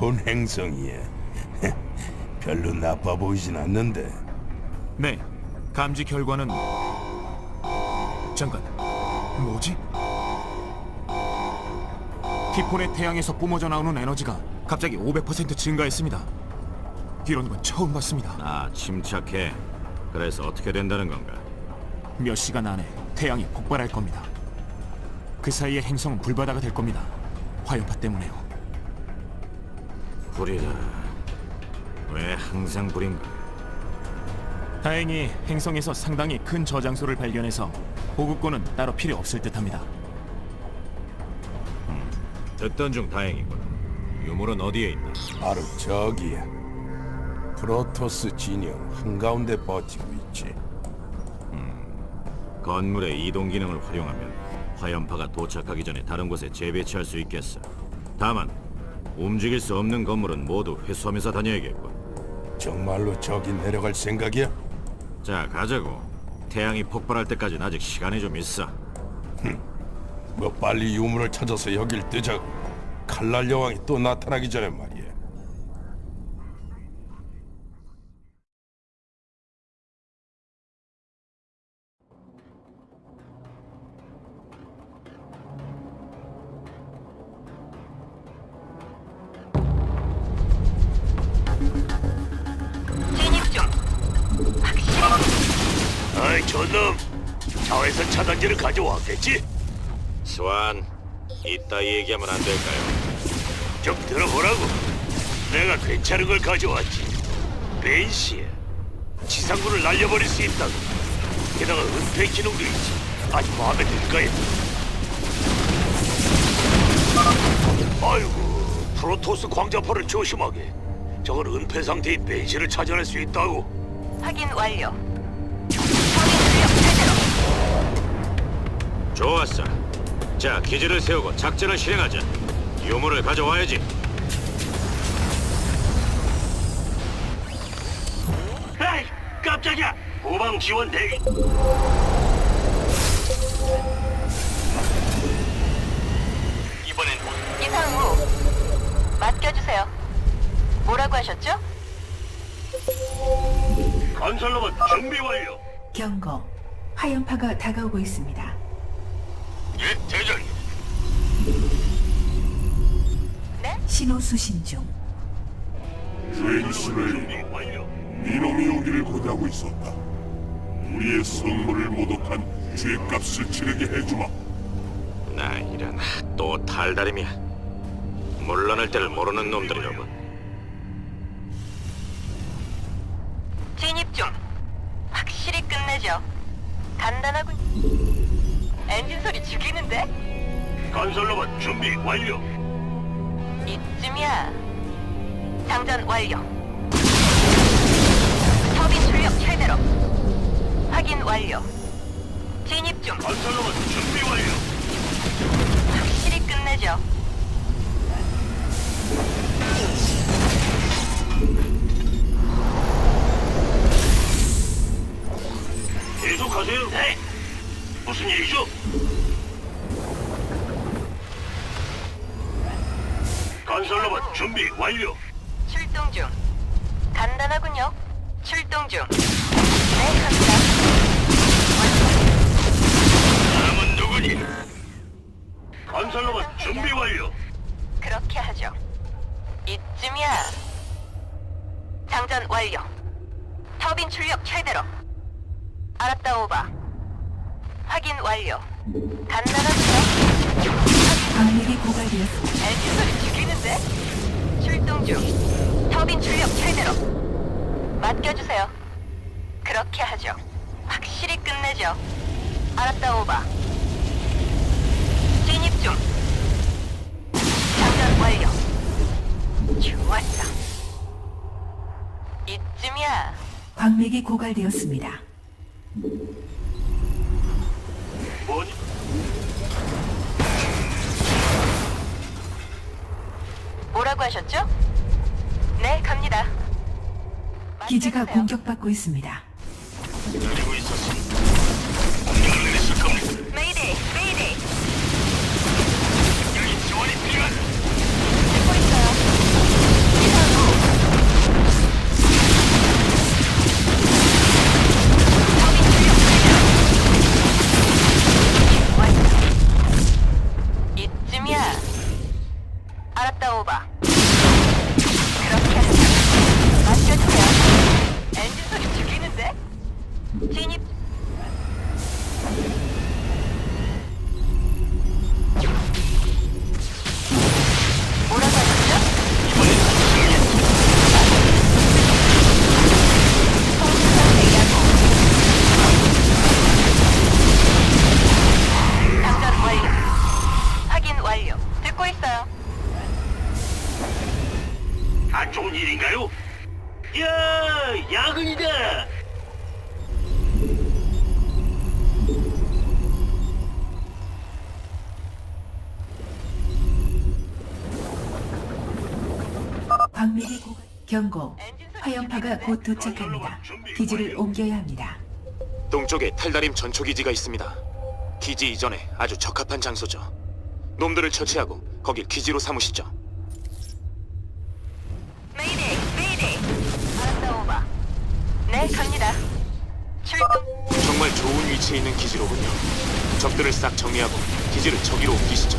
본 행성이야. 별로 나빠 보이진 않는데. 네, 감지 결과는 잠깐, 뭐지? 티폰의 태양에서 뿜어져 나오는 에너지가 갑자기 500% 증가했습니다. 이런 건 처음 봤습니다. 아, 침착해. 그래서 어떻게 된다는 건가? 몇 시간 안에 태양이 폭발할 겁니다. 그 사이에 행성은 불바다가 될 겁니다. 화염파 때문에요. 불이다. 왜 항상 불인가? 다행히 행성에서 상당히 큰 저장소를 발견해서 보급고는 따로 필요 없을 듯합니다. 듣던 중 다행이군. 유물은 어디에 있나? 바로 저기야. 프로토스 진영 한가운데 버티고 있지. 건물의 이동 기능을 활용하면 화염파가 도착하기 전에 다른 곳에 재배치할 수 있겠어. 다만 움직일 수 없는 건물은 모두 회수하면서 다녀야겠군. 정말로 저기 내려갈 생각이야? 자, 가자고. 태양이 폭발할 때까지는 아직 시간이 좀 있어. 뭐 빨리 유물을 찾아서 여길 뜨자고. 칼날 여왕이 또 나타나기 전에 말이야. 스완, 이따 얘기하면 안 될까요? 좀 들어보라고 내가 괜찮은 걸 가져왔지 벤시야 지상군을 날려버릴 수 있다고 게다가 은폐 기능도 있지 아주 마음에 들 거야 아이고 프로토스 광자포를 조심하게 저건 은폐 상태의 벤시를 찾아낼 수 있다고 확인 완료. 처리 출력 제대로. 좋았어. 자, 기지를 세우고 작전을 실행하자. 유물을 가져와야지. 에이 깜짝이야 후방 지원 대기 이번엔 이상우. 맡겨주세요. 뭐라고 하셨죠? 건설 로봇 준비 완료 경고. 화염파가 다가오고 있습니다. 예 대장 신호 수신 중. 완료 이놈이 우리를 고대하고 있었다. 우리의 성물을 모독한 죄값을 치르게 해주마. 나 이런 또 탈다림이야. 물러날 때를 모르는 놈들이로군. 진입 중. 확실히 끝내죠. 간단하군. 엔진 소리 죽이는데? 건설 로봇 준비 완료 이쯤이야. 장전 완료. 터빈 출력 최대로. 확인 완료. 진입 중. 건설로봇 준비 완료 확실히 끝내죠. 준비 완료 출동 중. 간단하군요. 출동 중. 네, 갑니다. 남은 누구니? 건설로봇 준비 완료 그렇게 하죠. 이쯤이야. 장전 완료. 터빈 출력 최대로. 알았다 오바. 확인 완료. 간단하군요. 광맥이 고갈되었습니다. 엔진 소리 죽이는데? 출동 중. 터빈 출력 최대로. 맡겨주세요. 그렇게 하죠. 확실히 끝내죠. 알았다 오바. 진입 중. 장전 완료. 좋았어. 이쯤이야. 광맥이 고갈되었습니다. 뭐니? 하셨죠? 네, 갑니다. 기지가. 공격받고 있습니다. 기다리고 있었으니 공 경고. 화염파가 곧 도착합니다. 기지를 옮겨야 합니다. 동쪽에 탈다림 전초 기지가 있습니다. 기지 이전에 아주 적합한 장소죠. 놈들을 처치하고 거길 기지로 삼으시죠. 메이데이, 메이데이. 알았다, 오바. 네, 갑니다. 출동. 정말 좋은 위치에 있는 기지로군요. 적들을 싹 정리하고 기지를 저기로 옮기시죠.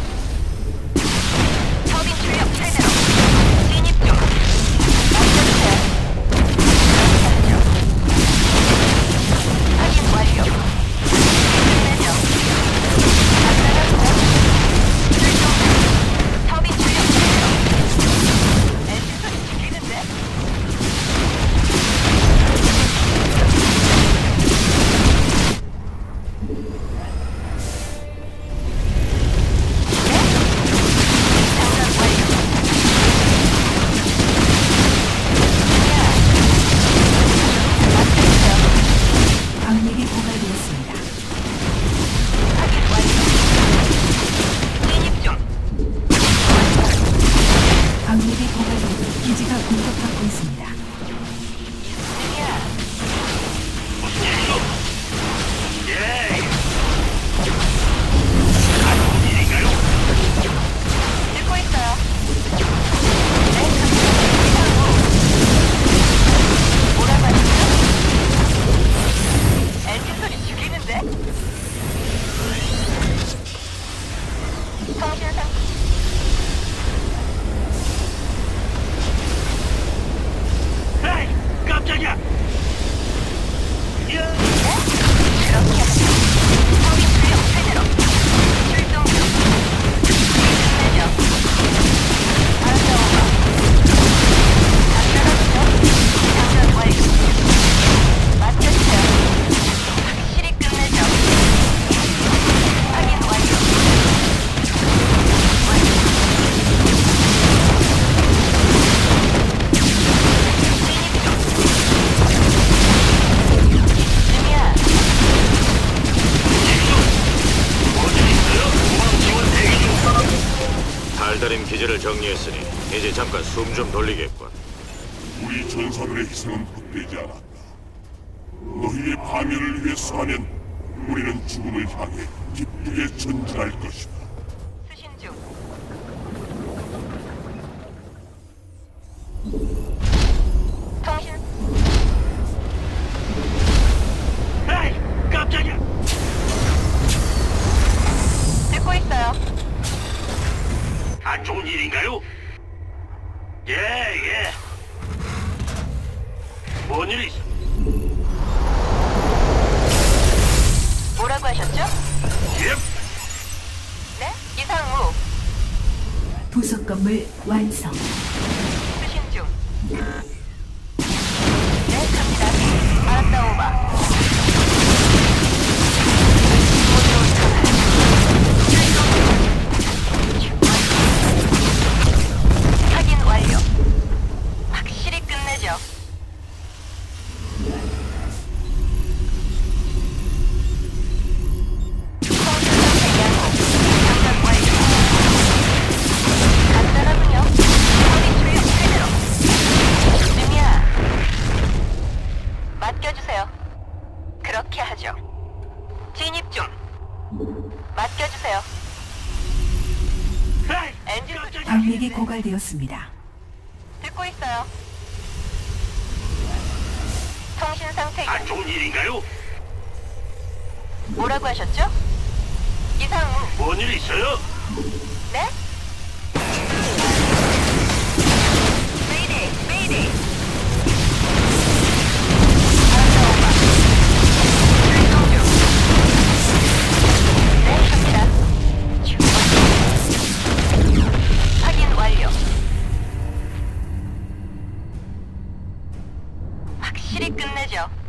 돌리겠군. 우리 전사들의 희생은 헛되지 않았다. 너희의 파멸을 위해서라면 우리는 죽음을 향해 기쁘게 전진할 것이다. 맡겨주세요. 엔진. 광맥이 고갈되었습니다. 듣고 있어요. 통신 상태 안 좋은 일인가요? 뭐라고 하셨죠? 이상우. 뭔 일 있어요? 네? 메이데이, 메이데이. 끝내죠.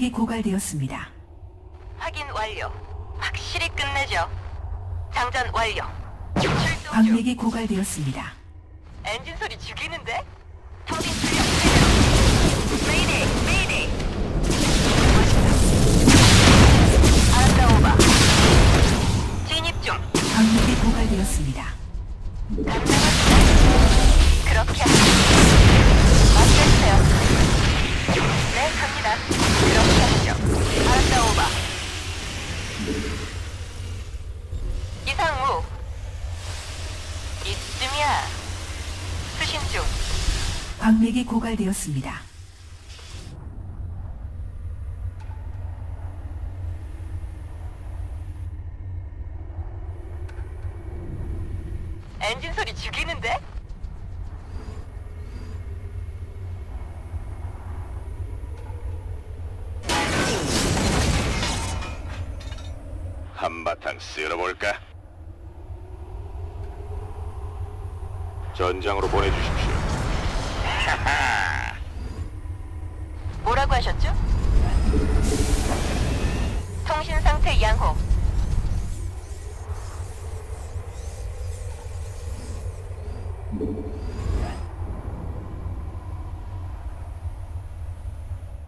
광맥이 고갈되었습니다. 확인 완료. 확실히 끝내죠. 장전 완료. 출동 중. 광맥이 고갈되었습니다. 엔진 소리 죽이는데? 텅빈 출력 제대로. 메이데이, 메이데이. 알았다, 오바. 진입 중. 광맥이 고갈되었습니다. 간단 광맥이 고갈되었습니다. 엔진 소리 죽이는데? 한바탕 쓸어볼까? 전장으로 보내주십시오. 뭐라고 하셨죠? 통신 상태 양호.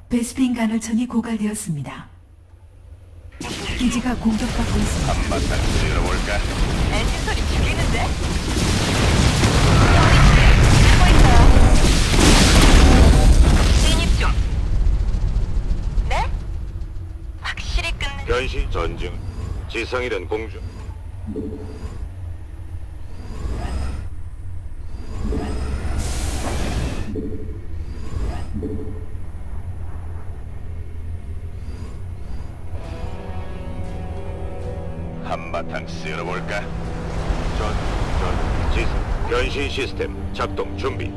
베스핀 간헐천이 고갈되었습니다. 기지가 공격받고 있습니다. 한바탕 쓸어볼까? 엔진 소리 죽이는데? 변시 전증 지성이든 공중 한바탕 쓸어볼까? 전, 전, 지성 변신 시스템 작동 준비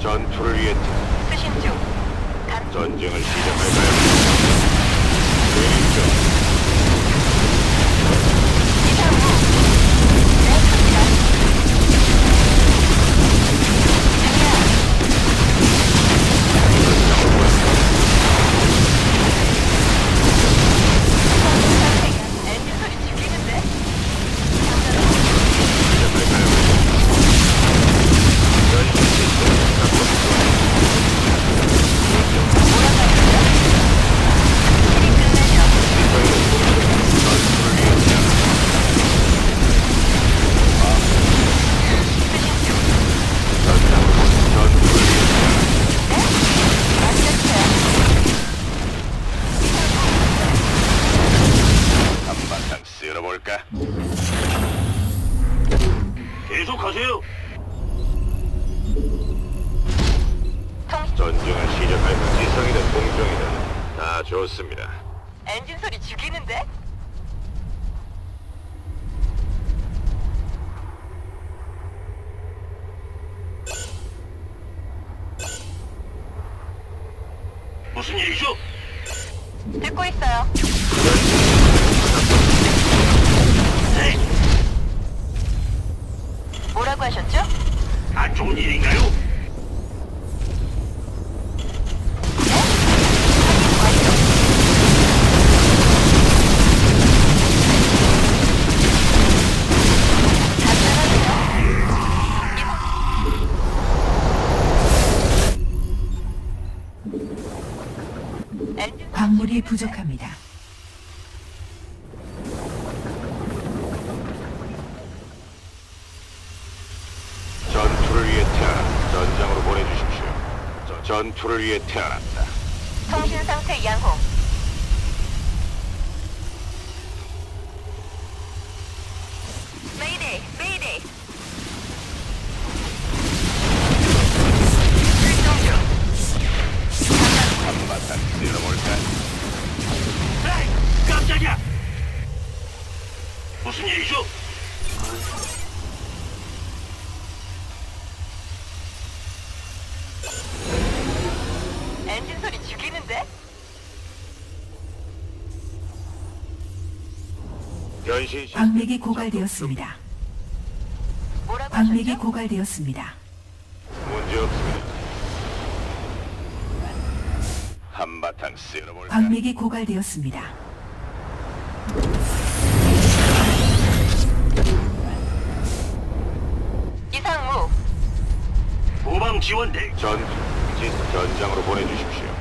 전투를 위해 수신 중. 전쟁을 시작할까요? 대립 중 지성이든 공중이든 다 좋습니다. 엔진 소리 죽이는데? 전투를 위해 태어났다. 광맥이 고갈되었습니다. 광맥이? 고갈되었습니다. 문제 없습니다. 한바탕 쓸어볼까? 광맥이 고갈되었습니다. 이상무 후방 지원 대전 진, 전장으로 보내주십시오.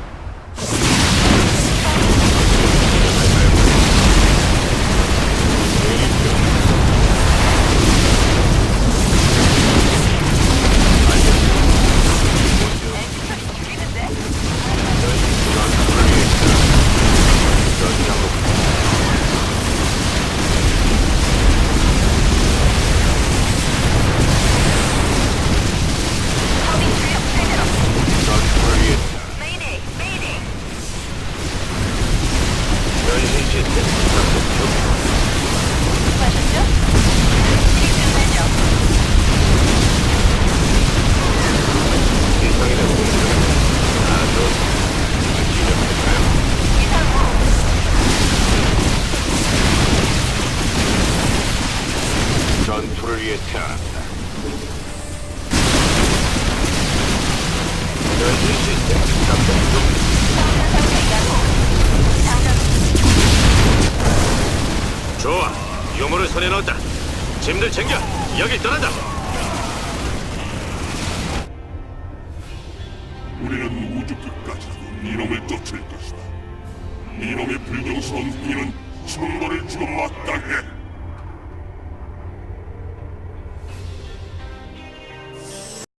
위해 태어났다. 변신 시스템 작동 중. 좋아, 유물을 손에 넣었다. 짐들 챙겨, 여길 떠난다. 우리는 우주 끝까지도 이놈을 쫓을 것이다. 이놈의 불경스러운 행위는 천벌을 주고 마땅해.